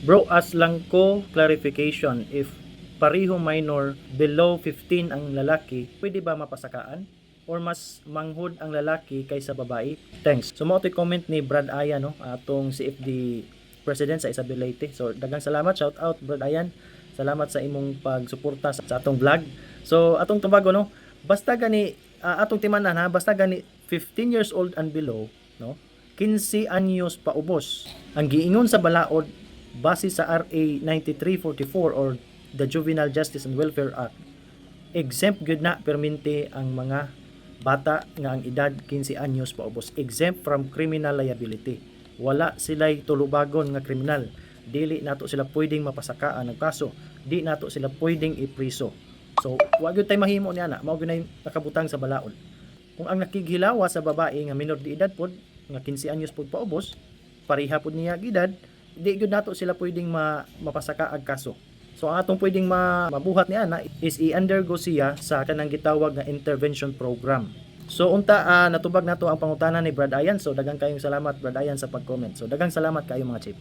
Bro, as lang ko clarification if pareho minor below 15 ang lalaki, pwede ba mapasakaan? Or mas manghod ang lalaki kaysa babae? Thanks. So mo comment ni Brad Ayan no, atong CFD President sa Isabelite. So dagang salamat, shout out Brad Ayan. Salamat sa imong pagsuporta sa, atong vlog. So atong tubago no, basta gani ah, atong timanan ha, basta gani 15 years old and below, no? 15 anyos pa ubos. Ang giingon sa balaod base sa RA 9344 or the Juvenile Justice and Welfare Act exempt gyud na permente ang mga bata nga ang edad 15 anyos pa ubos exempt from criminal liability. Wala sila'y tulubagon nga kriminal. Dili nato sila pwedeng mapasakaan ng kaso. Di nato sila pwedeng ipriso. So wa gyud tay mahimo niya na mao na nakabutang sa balaod. Kung ang nakighilawa sa babae nga minor de edad pod nga 15 anyos pod pa ubos pareha pod niya ang edad di gyud nato sila pwedeng ma, mapasaka ang kaso So ang atong pwedeng ma- mabuhat ni ana is i-undergo siya sa kanang gitawag nga intervention program. So unta ah, natubag nato ang pangutana ni Brad Ayan. So dagang kayong salamat Brad Ayan sa pag-comment. So dagang salamat kayo mga chip.